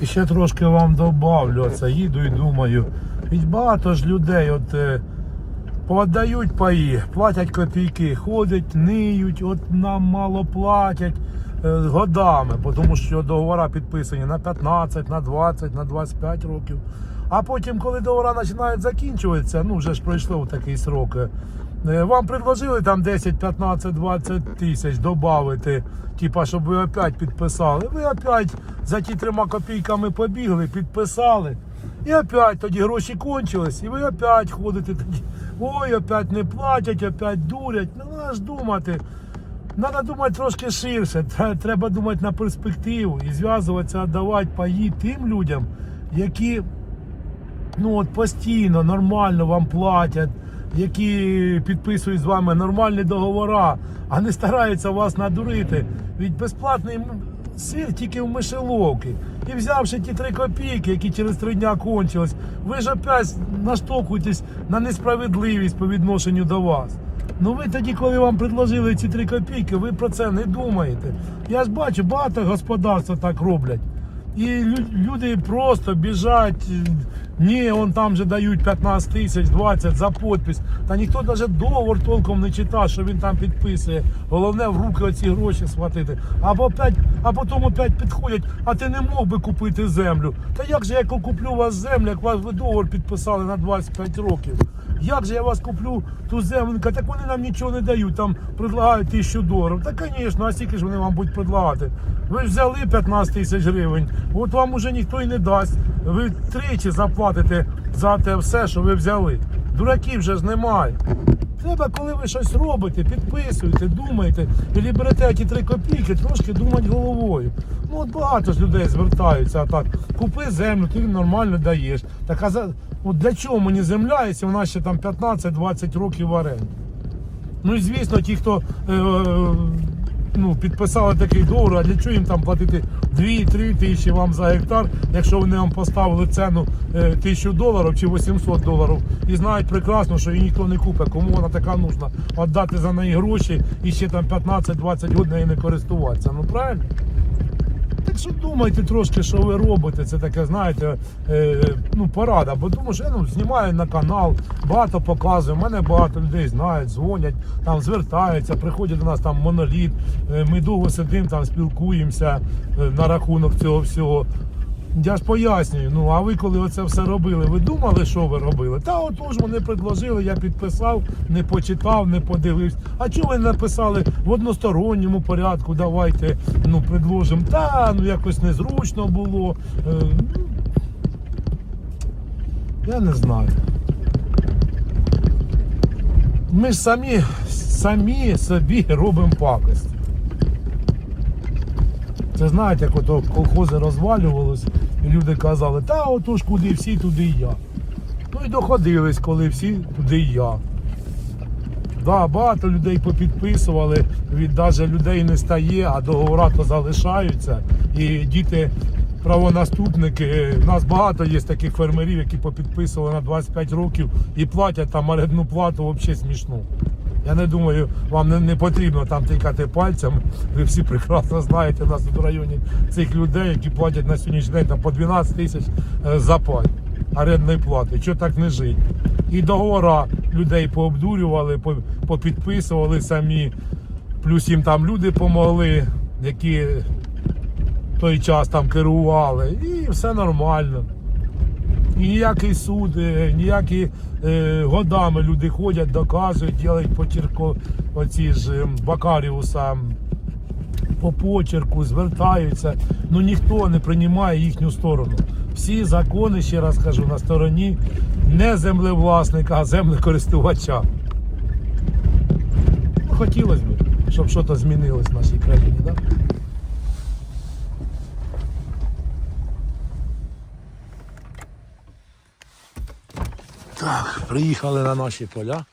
І ще трошки вам добавлю. Оце їду і думаю. Ведь багато ж людей от е, подають паї, платять копійки, ходять, ниють, от нам мало платять е, годами, тому що договори підписані на 15, на 20, на 25 років. А потім, коли договори починають закінчуватися, ну вже ж пройшло такий срок. Е, Вам предложили там 10, 15, 20 тисяч додати, типа, щоб ви опять підписали. Ви опять за ті трьома копійками побігли, підписали. І опять тоді гроші кончились, і ви опять ходите тоді. Ой, опять не платять, опять дурять. Ну, треба ж думати. Треба думати трошки ширше. Треба думати на перспективу і зв'язуватися, давати паї тим людям, які ну от постійно, нормально вам платять, які підписують з вами нормальні договори, а не стараються вас надурити. Від безплатний сир тільки в мишеловки. І взявши ті три копійки, які через три дня кончились, ви ж опять наштовхуєтесь на несправедливість по відношенню до вас. Ну ви тоді, коли вам предложили ці три копійки, ви про це не думаєте. Я ж бачу, багато господарства так роблять. І люди просто біжать. Ні, он там же дають 15 тисяч, 20 за підпис. Та ніхто навіть договор толком не читає, що він там підписує. Головне в руки оці гроші схватити. Або опять, а потім опять підходять, а ти не мог би купити землю. Та як же я куплю у вас землю, як вас ви договор підписали на 25 років? Як же я вас куплю ту землю? Так вони нам нічого не дають, там предлагають тисячу доларів. Та, звісно, а скільки ж вони вам будуть предлагати? Ви ж взяли 15 тисяч гривень, от вам уже ніхто і не дасть. Ви тричі заплатите за те все, що ви взяли. Дураків вже ж немає. Треба, коли ви щось робите, підписуєте, думаєте, і берете ті три копійки, трошки думати головою. Ну от багато ж людей звертаються а так. Купи землю, ти нормально даєш. Так а за от для чого мені земля, якщо вона ще там 15-20 років в оренді? Ну і звісно, ті, хто е, ну, підписали такий договор, а для чого їм там платити 2-3 тисячі вам за гектар, якщо вони вам поставили ціну е, тисячу доларів чи 800 доларів і знають прекрасно, що її ніхто не купить, кому вона така нужна, віддати за неї гроші і ще там 15-20 років нею не користуватися. Ну правильно? Так що думайте трошки, що ви робите. Це таке, знаєте, е, ну, порада. Бо тому що я ну, знімаю на канал, багато показую. Мене багато людей знають, дзвонять, там звертаються, приходять до нас там моноліт. Е, ми довго сидимо, там спілкуємося е, на рахунок цього всього. Я ж пояснюю, ну а ви коли оце все робили, ви думали, що ви робили? Та отож вони предложили, я підписав, не почитав, не подивився. А чого ви написали в односторонньому порядку? Давайте ну предложимо. Та ну якось незручно було. Е, ну, я не знаю. Ми ж самі, самі собі робимо пакость. Це знаєте, як колхози розвалювалися, люди казали, та отож куди всі, туди і я. Ну і доходились, коли всі, туди і я. Да, багато людей попідписували, від навіть людей не стає, а договора то залишаються. І діти, правонаступники, у нас багато є таких фермерів, які попідписували на 25 років і платять там орендну плату взагалі смішну. Я не думаю, вам не, не потрібно там тикати пальцем. Ви всі прекрасно знаєте нас тут в районі цих людей, які платять на сьогоднішній день там, по 12 тисяч е, за пай орендної плати. Чого так не жить? І договора людей пообдурювали, попідписували самі. Плюс їм там люди помогли, які в той час там керували. І все нормально. І ніякий суд, ніякі е, годами люди ходять, доказують, ділять почерко оці ж Бакаріуса по почерку, звертаються. Ну ніхто не приймає їхню сторону. Всі закони, ще раз кажу, на стороні не землевласника, а землекористувача. Ну, хотілося б, щоб щось змінилось в нашій країні. Да? Так, приїхали на наші поля.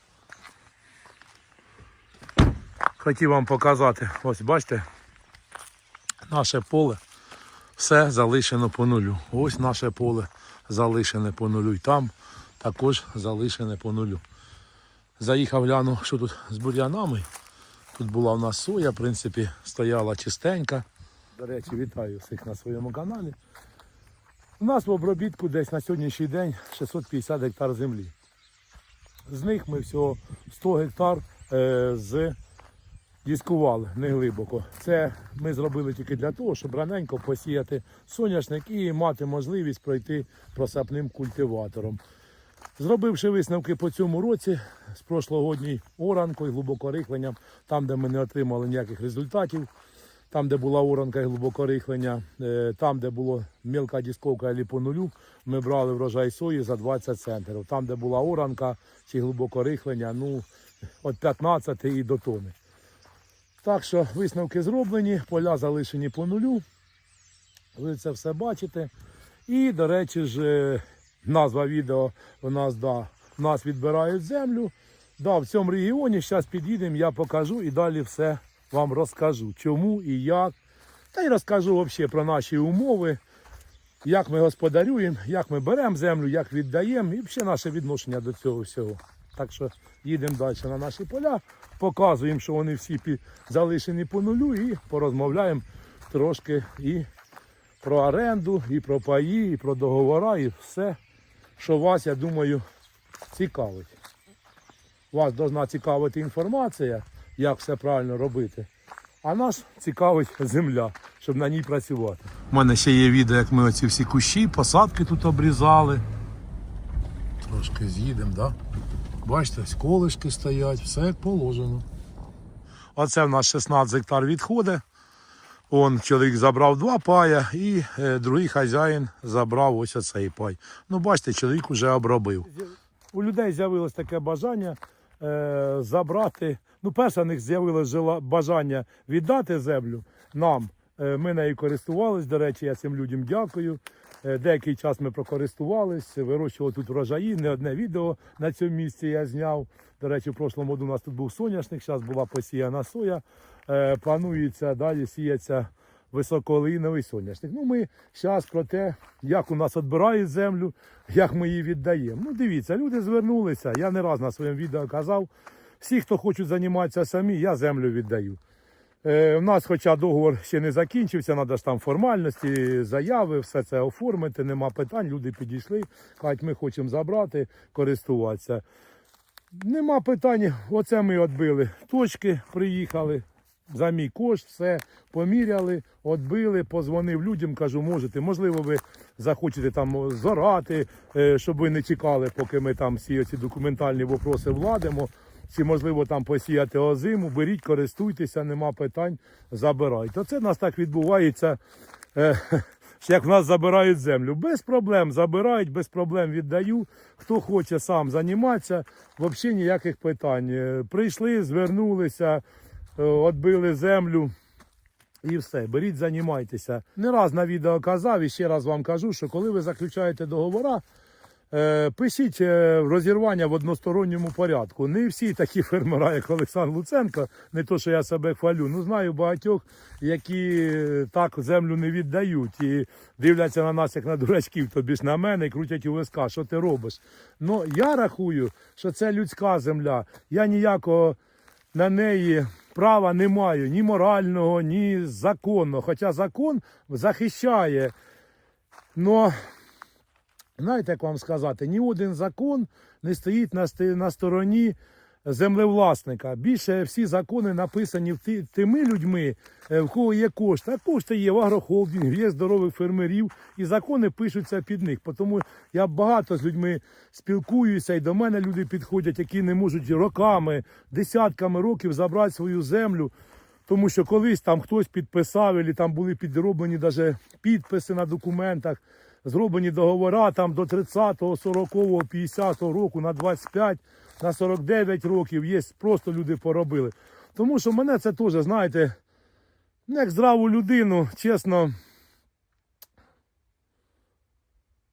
Хотів вам показати, ось бачите, наше поле все залишено по нулю. Ось наше поле залишене по нулю. І там також залишене по нулю. Заїхав гляну, що тут з бур'янами. Тут була в нас соя, в принципі, стояла чистенька. До речі, вітаю всіх на своєму каналі. У нас в обробітку десь на сьогоднішній день 650 гектар землі. З них ми всього 100 гектар е, з дискували не глибоко. Це ми зробили тільки для того, щоб раненько посіяти соняшник і мати можливість пройти просапним культиватором. Зробивши висновки по цьому році з прошлогодній оранкою, глибокорихленням, там, де ми не отримали ніяких результатів, там, де була оранка і глибокорихлення, е, там, де була мілка дісковка або по нулю, ми брали врожай сої за 20 центрів. Там, де була оранка чи глибокорихлення, ну, від 15 і до тони. Так що висновки зроблені, поля залишені по нулю. Ви це все бачите. І, до речі ж, е, назва відео у нас да, нас відбирають землю. Да, в цьому регіоні зараз під'їдемо, я покажу і далі все вам розкажу. Чому і як. Та й розкажу взагалі про наші умови, як ми господарюємо, як ми беремо землю, як віддаємо і взагалі наше відношення до цього всього. Так що їдемо далі на наші поля, показуємо, що вони всі залишені по нулю і порозмовляємо трошки і про оренду, і про паї, і про договори, і все, що вас, я думаю, цікавить. Вас повинна цікавити інформація, як все правильно робити. А нас цікавить земля, щоб на ній працювати. У мене ще є відео, як ми оці всі кущі, посадки тут обрізали. Трошки з'їдемо, так? Да? Бачите, колишки стоять, все як положено. Оце в нас 16 гектар відходить. Он чоловік забрав два пая і е, другий хазяїн забрав ось оцей пай. Ну, бачите, чоловік вже обробив. У людей з'явилось таке бажання е, забрати. Ну, перше, в них з'явилось бажання віддати землю нам. Е, ми нею користувались. До речі, я цим людям дякую. Е, деякий час ми прокористувались, вирощували тут врожаї. Не одне відео на цьому місці я зняв. До речі, в прошлому году у нас тут був соняшник, зараз була посіяна соя. Е, планується далі сіяться високолиновий соняшник. Ну, ми зараз про те, як у нас відбирають землю, як ми її віддаємо. Ну, дивіться, люди звернулися. Я не раз на своєму відео казав. Всі, хто хочуть займатися самі, я землю віддаю. Е, у нас, хоча договор ще не закінчився, треба ж там формальності, заяви, все це оформити, нема питань. Люди підійшли, кажуть, ми хочемо забрати, користуватися. Нема питань, оце ми відбили. Точки приїхали за мій кошт, все поміряли, відбили, позвонив людям, кажу, можете, можливо, ви захочете там зорати, е, щоб ви не чекали, поки ми там всі ці документальні вопроси владимо. Чи можливо там посіяти озиму, беріть, користуйтеся, нема питань, забирайте. Оце в нас так відбувається, е, як в нас забирають землю. Без проблем забирають, без проблем віддаю. Хто хоче сам займатися, взагалі ніяких питань. Е, Прийшли, звернулися, відбили землю. І все, беріть, займайтеся. Не раз на відео казав і ще раз вам кажу, що коли ви заключаєте договора, е, пишіть е, розірвання в односторонньому порядку. Не всі такі фермера, як Олександр Луценко, не то, що я себе хвалю. Ну знаю багатьох, які е, так землю не віддають і дивляться на нас як на дурачків, тобі ж на мене і крутять у виска, що ти робиш. Ну я рахую, що це людська земля. Я ніякого на неї права не маю ні морального, ні законного. Хоча закон захищає. Но, знаєте, як вам сказати, ні один закон не стоїть на, стороні землевласника. Більше всі закони написані тими людьми, е, в кого є кошти. А кошти є в агрохолдингів, є здорових фермерів, і закони пишуться під них. Тому я багато з людьми спілкуюся, і до мене люди підходять, які не можуть роками, десятками років забрати свою землю. Тому що колись там хтось підписав, і там були підроблені навіть підписи на документах, зроблені договори там до 30-го, 40-го, 50-го року на 25, на 49 років. Є просто люди поробили. Тому що мене це теж, знаєте, ну, як здраву людину, чесно.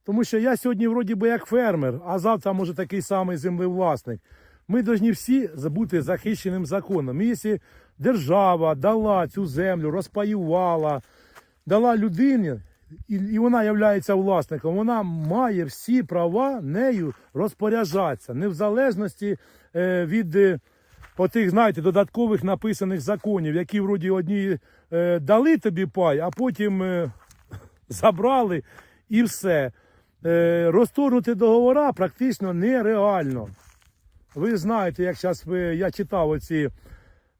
Тому що я сьогодні вроді би як фермер, а завтра може такий самий землевласник. Ми повинні всі бути захищеним законом. І якщо держава дала цю землю, розпаювала, дала людині, і, і вона є власником, вона має всі права нею розпоряджатися, не в залежності е, від е, отих, знаєте, додаткових написаних законів, які вроді одні е, дали тобі пай, а потім е, забрали і все. Е, розторгнути договора практично нереально. Ви знаєте, як зараз я читав оці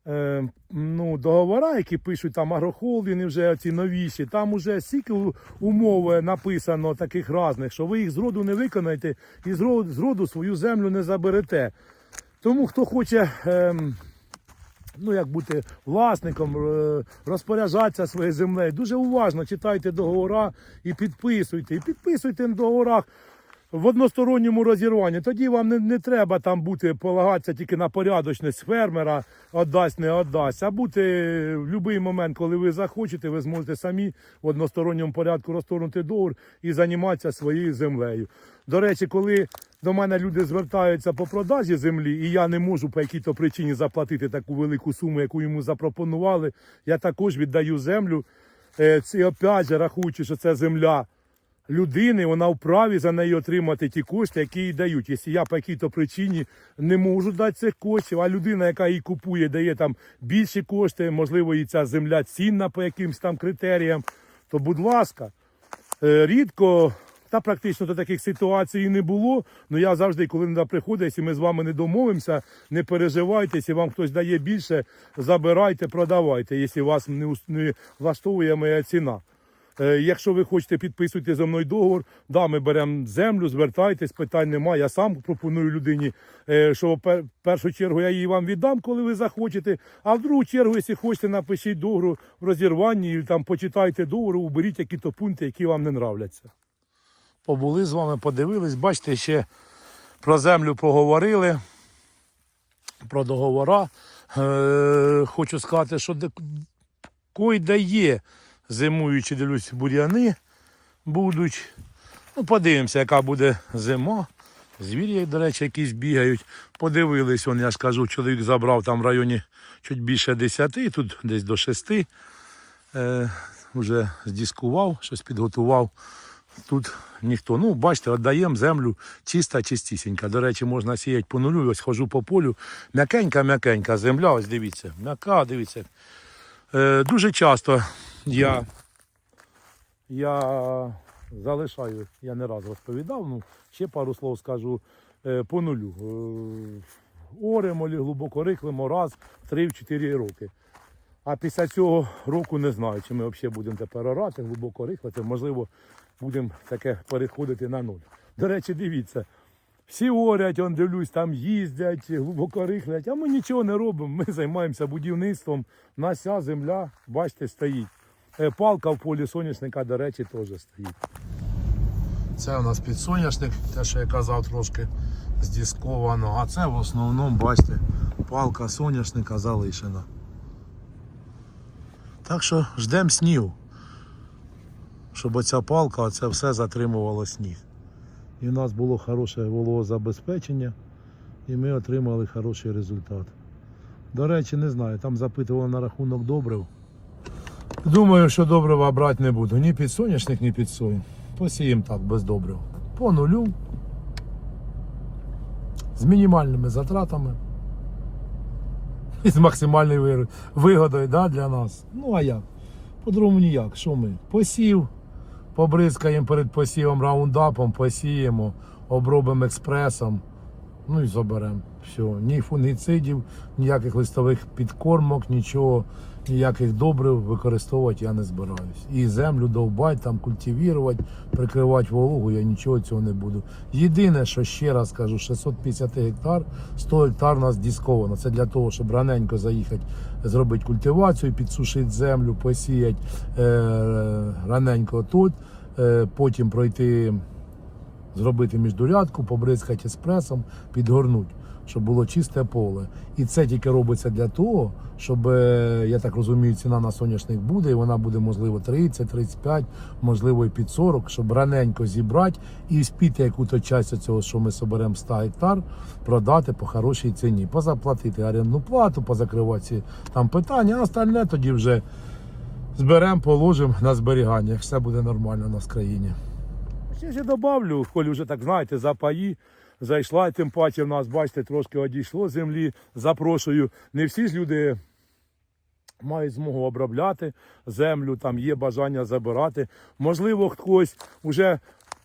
е, ну, договори, які пишуть там агрохолдинги, вже ці новіші, там уже стільки умов написано таких різних, що ви їх зроду не виконаєте і зроду, свою землю не заберете. Тому хто хоче. ем, ну, як бути власником, е, розпоряджатися своєю землею. Дуже уважно читайте договори і підписуйте. І підписуйте на договорах в односторонньому розірванні. Тоді вам не, не треба там бути полагатися тільки на порядочність фермера, віддасть, не віддасть. А бути в будь-який момент, коли ви захочете, ви зможете самі в односторонньому порядку розторгнути договор і займатися своєю землею. До речі, коли до мене люди звертаються по продажі землі, і я не можу по якій-то причині заплатити таку велику суму, яку йому запропонували, я також віддаю землю. Е, Це опять же, рахуючи, що це земля людини, вона вправі за неї отримати ті кошти, які їй дають. Якщо я по якій-то причині не можу дати цих коштів, а людина, яка її купує, дає там більші кошти, можливо, і ця земля цінна по якимсь там критеріям, то будь ласка, Е, рідко. Та практично до таких ситуацій не було. Ну я завжди, коли вона приходить, якщо ми з вами не домовимося, не переживайте, якщо вам хтось дає більше, забирайте, продавайте, якщо вас не влаштовує моя ціна. Е, Якщо ви хочете підписуйте за мною договор, да, ми беремо землю, звертайтесь, питань немає. Я сам пропоную людині, е, що в першу чергу я її вам віддам, коли ви захочете. А в другу чергу, якщо хочете, напишіть договор в розірванні, і там почитайте договор, уберіть які-то пункти, які вам не нравляться. Побули з вами, подивились, бачите, ще про землю поговорили, про договора. Е, хочу сказати, що де, кой дає зимуючи, дивлюсь, бур'яни будуть. Ну, подивимося, яка буде зима. Звірі, до речі, якісь бігають. Подивились, он, я ж кажу, чоловік забрав там в районі чуть більше 10, тут десь до 6. Е, вже здіскував, щось підготував. Тут ніхто. Ну, бачите, віддаємо землю чиста, чистісінька. До речі, можна сіяти по нулю. Ось хожу по полю. М'якенька, м'якенька земля, ось дивіться. М'яка, дивіться. Е, дуже часто я, я залишаю, я не раз розповідав, ну, ще пару слов скажу е, по нулю. Е, оремо, глибоко рихлимо раз в 3-4 роки. А після цього року не знаю, чи ми взагалі будемо тепер орати, глибоко рихлити. Можливо, будемо таке переходити на нуль. До речі, дивіться. Всі орять, он дивлюсь, там їздять, глибоко рихлять, а ми нічого не робимо. Ми займаємося будівництвом. У нас вся земля, бачите, стоїть. Е, Палка в полі соняшника, до речі, теж стоїть. Це у нас підсоняшник, те, що я казав, трошки здісковано. А це в основному, бачите, палка соняшника залишена. Так що ждемо снігу, щоб оця палка, оце все затримувало сніг. І в нас було хороше вологозабезпечення, і ми отримали хороший результат. До речі, не знаю, там запитували на рахунок добрив. Думаю, що добрива брати не буду. Ні під соняшник, ні під сою. Посіємо так, без добрив. По нулю. З мінімальними затратами. І з максимальною вигодою да, для нас. Ну а як? По-другому ніяк. Що ми? Посів, побризкаємо перед посівом раундапом, посіємо, обробимо експресом. Ну і заберемо. Все. Ні фунгіцидів, ніяких листових підкормок, нічого, ніяких добрив використовувати я не збираюсь. І землю довбати, там культивувати, прикривати вологу, я нічого цього не буду. Єдине, що ще раз кажу, 650 гектар, 100 гектар у нас дисковано. Це для того, щоб раненько заїхати, зробити культивацію, підсушити землю, посіяти е, раненько тут, е, потім пройти зробити міждурядку, побризкати еспресом, підгорнути, щоб було чисте поле. І це тільки робиться для того, щоб, е, я так розумію, ціна на соняшник буде, і вона буде, можливо, 30-35, можливо, і під 40, щоб раненько зібрати і спіти яку-то часть цього, що ми соберемо 100 гектар, продати по хорошій ціні, позаплатити орендну плату, позакривати ці там питання, а остальне тоді вже зберемо, положимо на зберігання. Все буде нормально у нас в країні. Ще ще добавлю, коли вже так знаєте, запаї. Зайшла, тим паче в нас, бачите, трошки одійшло землі. Запрошую. Не всі ж люди мають змогу обробляти землю, там є бажання забирати. Можливо, хтось вже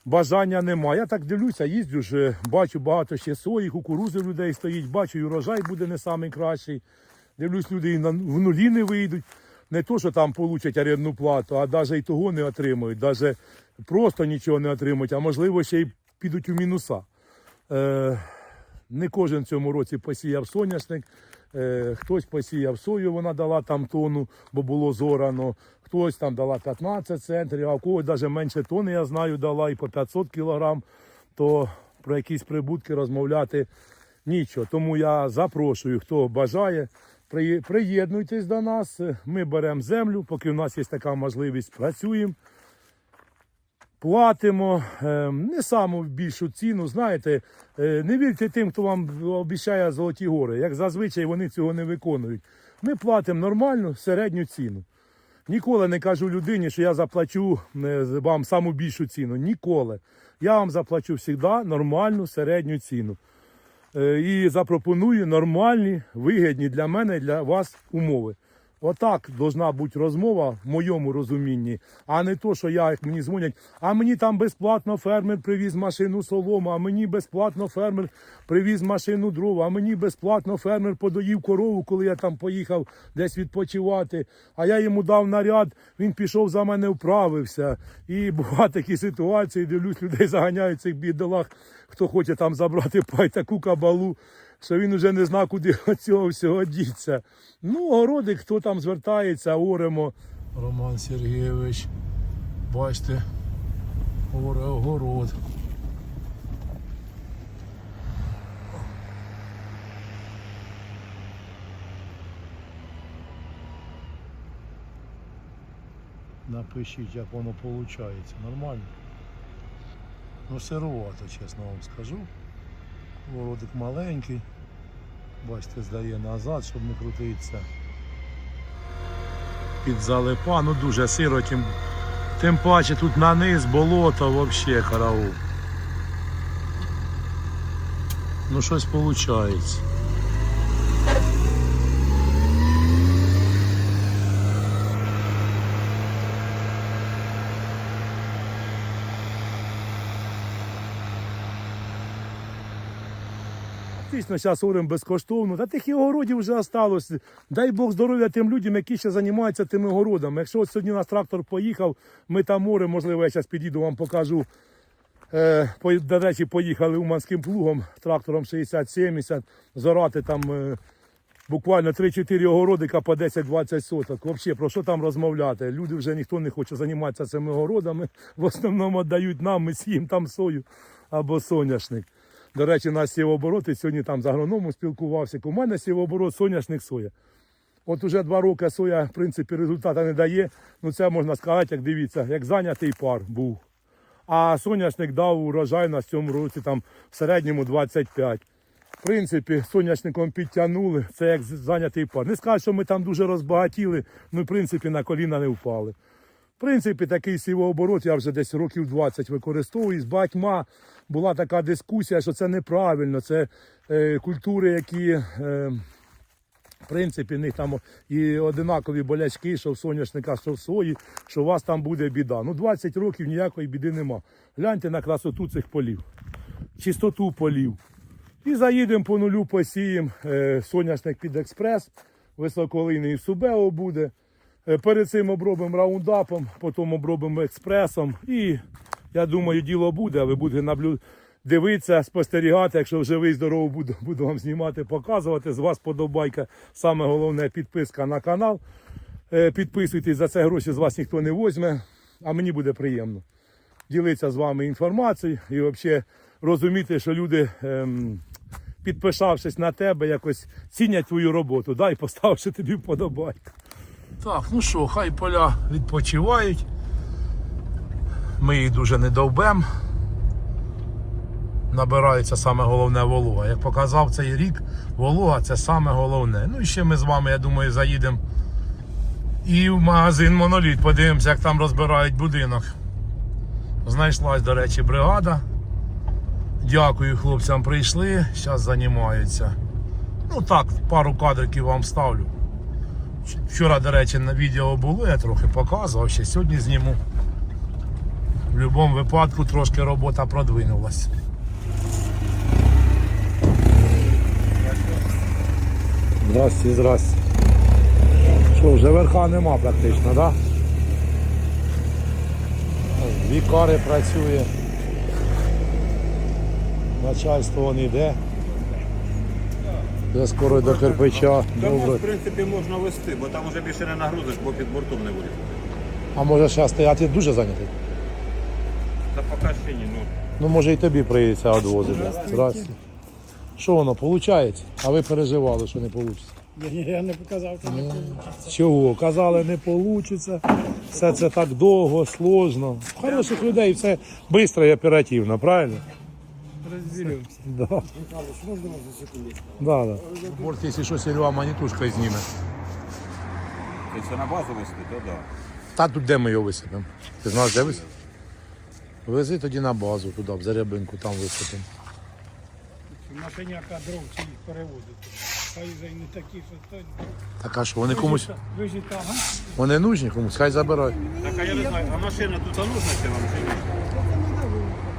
бажання немає. Я так дивлюся, їздю ж, бачу багато ще сої, кукурузи людей стоїть, бачу, і урожай буде не найкращий. Дивлюсь, люди і в нулі не вийдуть. Не то, що там получать орендну плату, а навіть і того не отримують, навіть просто нічого не отримують, а можливо ще й підуть у мінуса. Е, не кожен цьому році посіяв соняшник. Е, хтось посіяв сою, вона дала там тонну, бо було зорано. Хтось там дала 15 центрів, а в когось навіть менше тони, я знаю, дала і по 500 кілограм. То про якісь прибутки розмовляти нічого. Тому я запрошую, хто бажає, приєднуйтесь до нас. Ми беремо землю, поки в нас є така можливість, працюємо платимо е, не саму більшу ціну. Знаєте, е, не вірте тим, хто вам обіцяє золоті гори. Як зазвичай вони цього не виконують. Ми платимо нормальну середню ціну. Ніколи не кажу людині, що я заплачу е, вам саму більшу ціну. Ніколи. Я вам заплачу завжди нормальну середню ціну. Е, І запропоную нормальні, вигідні для мене і для вас умови. Отак должна бути розмова в моєму розумінні, а не то, що я, як мені дзвонять, а мені там безплатно фермер привіз машину солому, а мені безплатно фермер привіз машину дрова, а мені безплатно фермер подоїв корову, коли я там поїхав десь відпочивати. А я йому дав наряд, він пішов за мене, вправився. І бувають такі ситуації, дивлюсь, людей заганяють цих бідолах, хто хоче там забрати пай таку кабалу що він вже не знав, куди цього всього діться. Ну, городи, хто там звертається, оремо. Роман Сергійович, бачите, оре огород. Напишіть, як воно виходить. Нормально. Ну, сировато, чесно вам скажу. Городик маленький. Бачите, здає назад, щоб не крутитися. Під залипа, ну дуже сиро, тим, тим паче тут на низ болото взагалі караул. Ну щось виходить. Дійсно, зараз оремо безкоштовно. Та тих і огородів вже осталось. Дай Бог здоров'я тим людям, які ще займаються тими городами. Якщо от сьогодні наш трактор поїхав, ми там оремо, можливо, я зараз підійду, вам покажу. Е, до речі, поїхали уманським плугом, трактором 60-70, зорати там е, буквально 3-4 огородика по 10-20 соток. Взагалі, про що там розмовляти? Люди вже ніхто не хоче займатися цими огородами. В основному віддають нам, ми сіємо там сою або соняшник. До речі, наш сівооборот, і сьогодні там з агрономом спілкувався. У мене сівооборот соняшник соя. От уже два роки соя, в принципі, результату не дає. Ну це можна сказати, як дивіться, як зайнятий пар був. А соняшник дав урожай на цьому році там в середньому 25. В принципі, соняшником підтягнули, це як зайнятий пар. Не скажу, що ми там дуже розбагатіли, ну в принципі на коліна не впали. В принципі, такий сівооборот я вже десь років 20 використовую. З батьма була така дискусія, що це неправильно. Це е, культури, які, е, в принципі, в них там і одинакові болячки, що в соняшника, що в сої, що у вас там буде біда. Ну, 20 років ніякої біди нема. Гляньте на красоту цих полів, чистоту полів. І заїдемо по нулю, посіємо е, соняшник під експрес, високолийний субео буде. Е, Перед цим обробимо раундапом, потім обробимо експресом. І я думаю, діло буде, ви будете наблю... дивитися, спостерігати. Якщо живий, здоровий, буду, буду вам знімати, показувати. З вас подобайка. Саме головне підписка на канал. Е, Підписуйтесь, за це гроші з вас ніхто не возьме, а мені буде приємно ділитися з вами інформацією і взагалі розуміти, що люди, ем, підписавшись на тебе, якось цінять твою роботу, да, і поставивши тобі вподобайку. Так, ну що, хай поля відпочивають. Ми їх дуже не довбем. Набирається саме головне волога. Як показав цей рік, волога це саме головне. Ну і ще ми з вами, я думаю, заїдемо і в магазин Моноліт. Подивимося, як там розбирають будинок. Знайшлась, до речі, бригада. Дякую хлопцям, прийшли, зараз займаються. Ну так, пару кадриків вам ставлю. Вчора, до речі, на відео було, я трохи показував, ще сьогодні зніму. В будь-якому випадку трошки робота продвинулась. Здрасте, здрасте. Що, вже верха нема практично, так? Да? Дві працює. Начальство вон іде. Вже скоро до кирпича. Та Добре. в принципі можна вести, бо там вже більше не нагрузиш, бо під бортом не буде. А може зараз стояти дуже зайнятий? Та поки ще ні, ну. Ну може і тобі прийдеться відвозити. Здрасте. Що воно, виходить? А ви переживали, що не вийде. Я, я не показав, що не вийде. Чого? Казали, не вийде. Все це так довго, сложно. Хороших людей все швидко і оперативно, правильно? Розберемося. Да. Михайлович, можна вас за секунду? Да, да. Борт, якщо що, Серега манітушкою зніме. Якщо на базу вести, то да. Та тут де ми його висипемо? Ти знаєш, де висипемо? Вези тоді на базу туди, в Зарябинку, там висипемо. Машиняка дров чи їх перевозити. Хай вже й не такі, що то. Так а що, вони комусь. Ви ж і там, а? Вони нужні комусь, хай забирають. Так, а я не знаю, а машина тут нужна чи вам чи ні?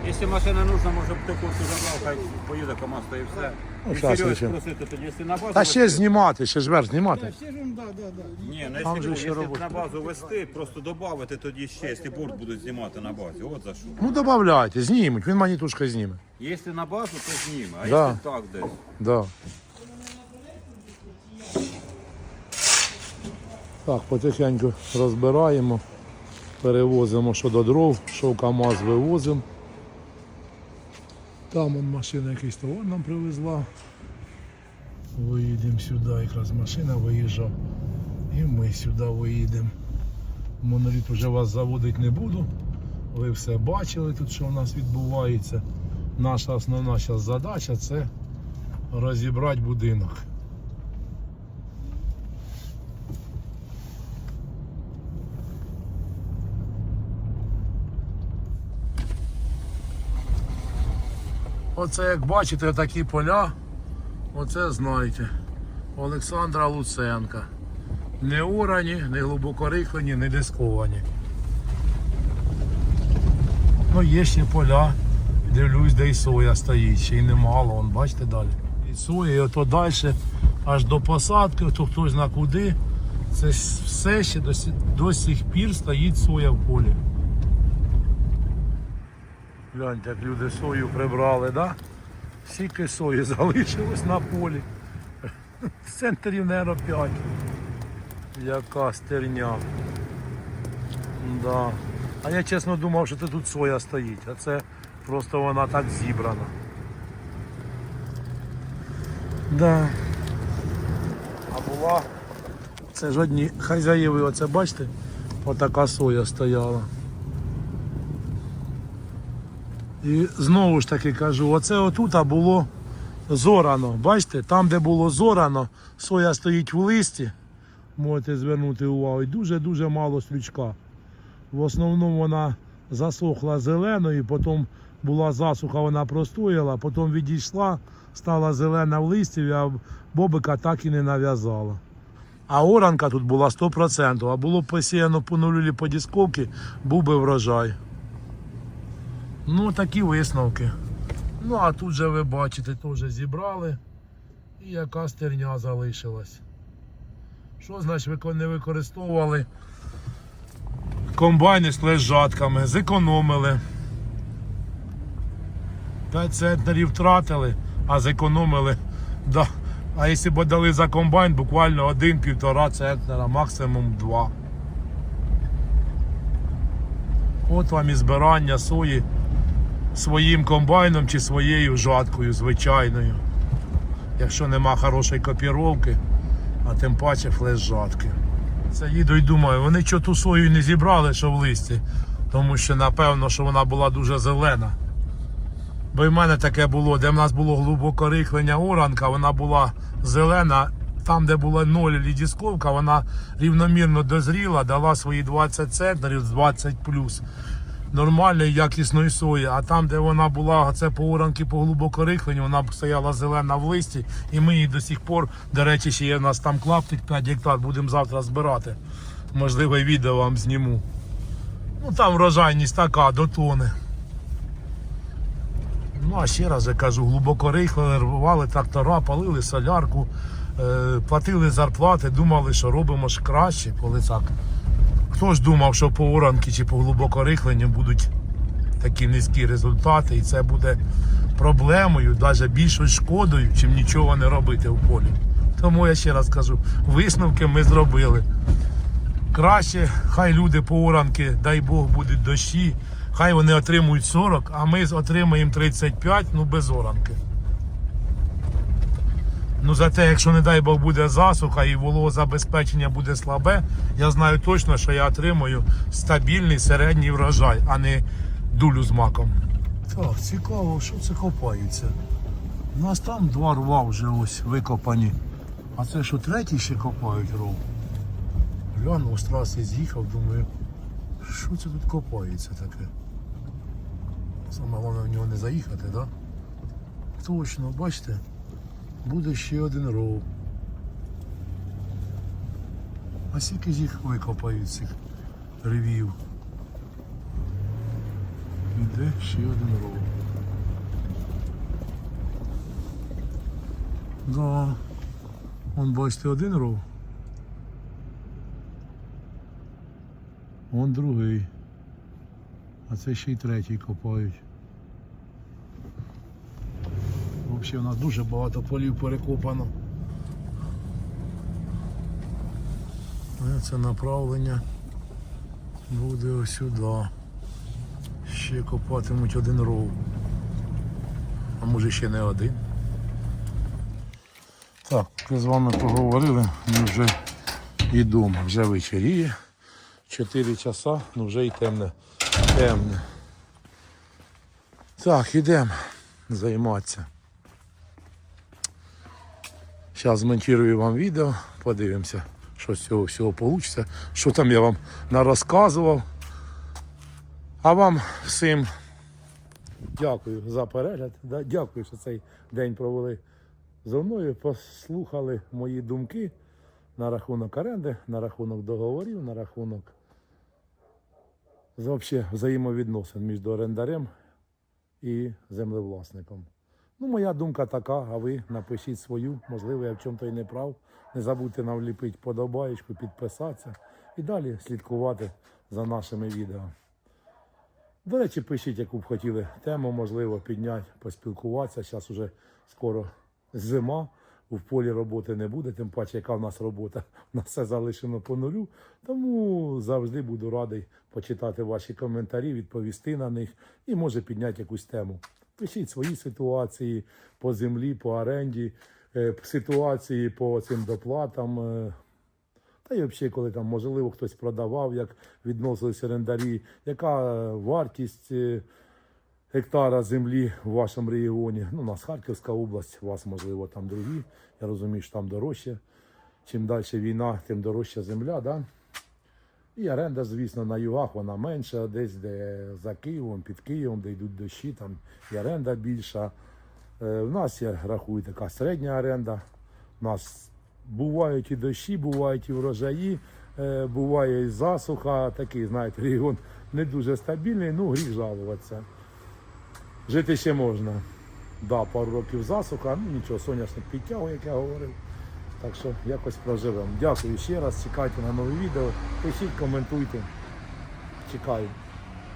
Якщо машина нужна, може б ти курсу забрав, хай поїде команда і все. Ну, І щас лише. просити тоді, якщо на базу Та ще вести- знімати, ще ж верх знімати. Всі ж, да, да, да. Ні, ну Там якщо, же ще якщо робота. на базу вести, просто додати тоді ще, якщо борт будуть знімати на базі. От за що. Ну додавайте, знімуть, він манітушкою зніме. Якщо на базу, то зніме, а Да. якщо так десь. Да. Так, потихеньку розбираємо, перевозимо що до дров, що в КАМАЗ вивозимо. Там он машина якийсь товар нам привезла. Виїдемо сюди, якраз машина виїжджав. І ми сюди виїдемо. Моноліт вже вас заводити не буду. Ви все бачили тут, що у нас відбувається. Наша основна зараз задача це розібрати будинок. Оце як бачите, такі поля, оце знаєте. Олександра Луценка. Не урані, не глибокорихлені, не дисковані. Ну, є ще поля. Дивлюсь, де і соя стоїть, ще й немало, вон, бачите далі. І соя, і ото далі, аж до посадки, то хтось зна куди. Це все ще до сих пір стоїть соя в полі. Гляньте, як люди сою прибрали, да? Скільки сої залишилось на полі. Центрів, мабуть, 5. Яка стерня. Да. А я чесно думав, що це тут соя стоїть, а це просто вона так зібрана. Да. А була. Це ж одні хазяїви, оце бачите, отака соя стояла. І знову ж таки кажу, оце отут було зорано. Бачите, там, де було зорано, соя стоїть в листі. Можете звернути увагу. І дуже-дуже мало стрючка. В основному вона засохла зеленою, потім була засуха, вона простояла, потім відійшла, стала зелена в листі, а бобика так і не нав'язала. А оранка тут була 100%, а було посіяно по нулю по дисковці, був би врожай. Ну, такі висновки. Ну, а тут же ви бачите, теж зібрали. І яка стерня залишилась. Що значить не використовували комбайни з лежатками, зекономили. 5 центнерів втратили, а зекономили. Да. А якщо б дали за комбайн, буквально 1-1,5 центнера, максимум 2. От вам і збирання сої своїм комбайном чи своєю жаткою звичайною. Якщо нема хорошої копіровки, а тим паче флеш-жатки. Це їду і думаю, вони що ту сою не зібрали, що в листі, тому що напевно, що вона була дуже зелена. Бо в мене таке було, де в нас було глибоко рихлення оранка, вона була зелена. Там, де була ноль лідісковка, вона рівномірно дозріла, дала свої 20 центнерів, 20 плюс. Нормальної якісної сої. А там, де вона була, це по уранки по глибокорихленню, вона б стояла зелена в листі, і ми її до сих пор, до речі, ще є в нас там клаптик 5 гектар, будемо завтра збирати. Можливо, відео вам зніму. Ну там врожайність така, до тони. Ну, а ще раз я кажу, глибоко рихлили, рвали трактора, палили солярку, е, платили зарплати, думали, що робимо ж краще, коли так. Хто ж думав, що по уранки чи по глибокорихленню будуть такі низькі результати, і це буде проблемою, навіть більшою шкодою, чим нічого не робити в полі. Тому я ще раз кажу, висновки ми зробили. Краще, хай люди по уранки, дай Бог, будуть дощі, хай вони отримують 40, а ми отримаємо 35, ну без оранки. Ну зате, якщо не дай Бог буде засуха і вологозабезпечення буде слабе, я знаю точно, що я отримаю стабільний середній врожай, а не дулю з маком. Так, цікаво, що це копається. У нас там два рва вже ось викопані. А це що третій ще копають ров? Глянув з траси з'їхав, думаю, що це тут копається таке? Саме головне в нього не заїхати, так? Да? Точно, бачите? Буде ще один ров. А скільки ж їх викопають цих ревів? Іде ще один ров. Да. Вон бачите один ров. Вон другий. А це ще й третій копають. Взагалі у нас дуже багато полів перекопано. Це направлення буде ось сюди. Ще копатимуть один ров. А може ще не один. Так, ми з вами поговорили, ми вже дома, вже вечеріє. 4 часа, ну вже і темне. Темне. Так, ідемо займатися. Зараз змонтую вам відео, подивимося, що з цього всього вийде, що там я вам нарозказував. А вам всім дякую за перегляд. Дякую, що цей день провели зо мною, послухали мої думки на рахунок оренди, на рахунок договорів, на рахунок взагалі взаємовідносин між орендарем і землевласником. Ну, моя думка така, а ви напишіть свою, можливо, я в чому-то і не прав. Не забудьте нам вліпити подобаєчку, підписатися і далі слідкувати за нашими відео. До речі, пишіть, яку б хотіли тему, можливо, підняти, поспілкуватися. Зараз уже скоро зима, в полі роботи не буде, тим паче, яка в нас робота, у нас все залишено по нулю. Тому завжди буду радий почитати ваші коментарі, відповісти на них і може підняти якусь тему. Пишіть свої ситуації по землі, по оренді, е, ситуації по цим доплатам. е, Та й взагалі, коли там, можливо, хтось продавав, як відносились орендарі, яка е, вартість гектара землі в вашому регіоні. Ну, у нас Харківська область, у вас, можливо, там другі. Я розумію, що там дорожче. Чим далі війна, тим дорожча земля. Да? І оренда, звісно, на югах вона менша, десь де за Києвом, під Києвом, де йдуть дощі, там і оренда більша. Е, У нас я рахую така середня оренда. У нас бувають і дощі, бувають і врожаї, е, буває і засуха. Такий, знаєте, регіон не дуже стабільний, ну гріх жалуватися. Жити ще можна. Да, пару років засуха, ну нічого, соняшник підтягує, як я говорив. Так що якось проживемо. Дякую ще раз, чекайте на нові відео. Пишіть, коментуйте. Чекаю.